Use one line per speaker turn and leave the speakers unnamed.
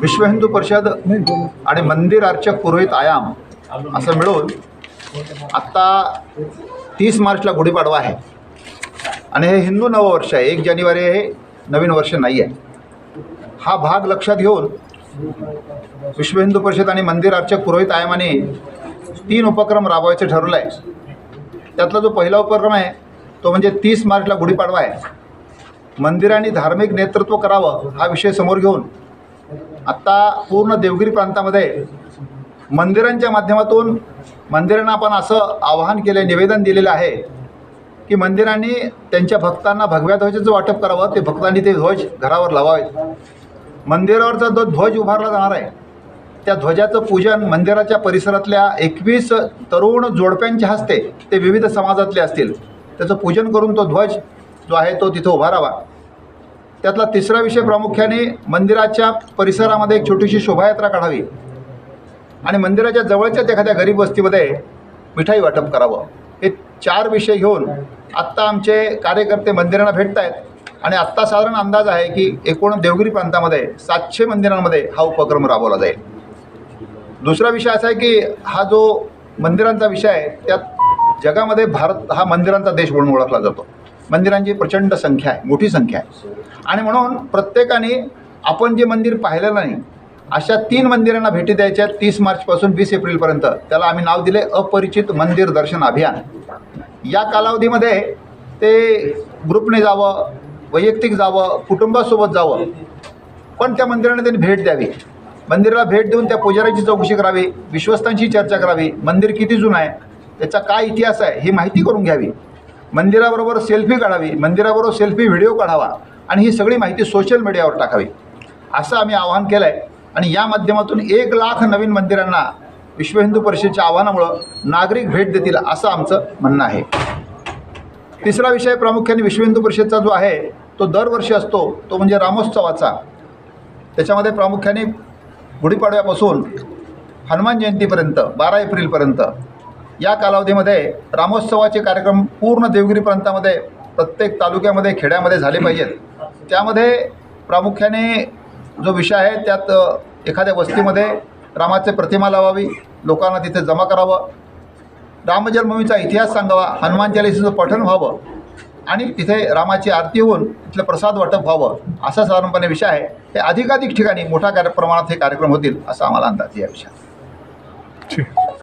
विश्व हिंदू परिषद आणि मंदिर अर्चक पुरोहित आयाम असं मिळून आत्ता तीस मार्चला गुढीपाडवा आहे. आणि हे हिंदू नववर्ष आहे. एक जानेवारी हे नवीन वर्ष नाही आहे. हा भाग लक्षात घेऊन विश्व हिंदू परिषद आणि मंदिर अर्चक पुरोहित आयामाने तीन उपक्रम राबवायचे ठरवलं आहे त्यातला जो पहिला उपक्रम आहे तो म्हणजे तीस मार्चला गुढीपाडवा आहे. मंदिरांनी धार्मिक नेतृत्व करावं हा विषय समोर घेऊन आत्ता पूर्ण देवगिरी प्रांतामध्ये मंदिरांच्या माध्यमातून मंदिरांना आपण असं आवाहन केले निवेदन दिलेलं आहे की मंदिरांनी त्यांच्या भक्तांना भगव्या ध्वजाचं वाटप करावं ते भक्तांनी ते ध्वज घरावर लावावेत. मंदिरावरचा जो ध्वज उभारला जाणार आहे त्या ध्वजाचं पूजन मंदिराच्या परिसरातल्या एकवीस तरुण जोडप्यांच्या हस्ते ते विविध समाजातले असतील. त्याचं पूजन करून तो ध्वज जो आहे तो तिथं उभारावा त्यातला तिसरा विषय प्रामुख्याने मंदिराच्या परिसरामध्ये एक छोटीशी शोभायात्रा काढावी आणि मंदिराच्या जवळच्याच एखाद्या गरीब वस्तीमध्ये मिठाई वाटप करावं. हे चार विषय घेऊन आत्ता आमचे कार्यकर्ते मंदिरांना भेटत आहेत आणि आत्ता साधारण अंदाज आहे की एकूण देवगिरी प्रांतामध्ये सातशे मंदिरांमध्ये हा उपक्रम राबवला जाईल. दुसरा विषय असा आहे की हा जो मंदिरांचा विषय आहे त्यात जगामध्ये भारत हा मंदिरांचा देश म्हणून ओळखला जातो. मंदिरांची प्रचंड संख्या आहे मोठी संख्या आहे. आणि म्हणून प्रत्येकाने आपण जे मंदिर पाहिलेलं नाही अशा तीन मंदिरांना भेटी द्यायच्या तीस मार्चपासून वीस एप्रिलपर्यंत. त्याला आम्ही नाव दिले अपरिचित मंदिर दर्शन अभियान. या कालावधीमध्ये ते ग्रुपने जावं वैयक्तिक जावं कुटुंबासोबत जावं पण त्या मंदिराने त्यांनी भेट द्यावी. मंदिराला भेट देऊन त्या पुजाऱ्याची चौकशी करावी विश्वस्तांशी चर्चा करावी मंदिर किती जुनं आहे त्याचा काय इतिहास आहे ही माहिती करून घ्यावी. मंदिराबरोबर सेल्फी काढावी मंदिराबरोबर सेल्फी व्हिडिओ काढावा आणि ही सगळी माहिती सोशल मीडियावर टाकावी. असं आम्ही आवाहन केलं आहे आणि या माध्यमातून एक लाख नवीन मंदिरांना विश्व हिंदू परिषदेच्या आव्हानामुळं नागरिक भेट देतील असं आमचं म्हणणं आहे. तिसरा विषय प्रामुख्याने विश्व हिंदू परिषदचा जो आहे तो दरवर्षी असतो तो म्हणजे रामोत्सवाचा. त्याच्यामध्ये प्रामुख्याने गुढीपाडव्यापासून हनुमान जयंतीपर्यंत बारा एप्रिलपर्यंत या कालावधीमध्ये रामोत्सवाचे कार्यक्रम पूर्ण देवगिरी प्रांतामध्ये प्रत्येक तालुक्यामध्ये खेड्यामध्ये झाले पाहिजेत. त्यामध्ये प्रामुख्याने जो विषय आहे त्यात एखाद्या वस्तीमध्ये रामाचे प्रतिमा लावावी लोकांना तिथे जमा करावं. रामजन्मभूमीचा इतिहास सांगावा हनुमान चालिसेचं पठण व्हावं आणि तिथे रामाची आरती होऊन तिथलं प्रसाद वाटप व्हावं असा साधारणपणे विषय आहे. हे अधिकाधिक ठिकाणी मोठ्या कार्य प्रमाणात हे कार्यक्रम होतील असा आम्हाला अंदाज या विषयात.
ठीक.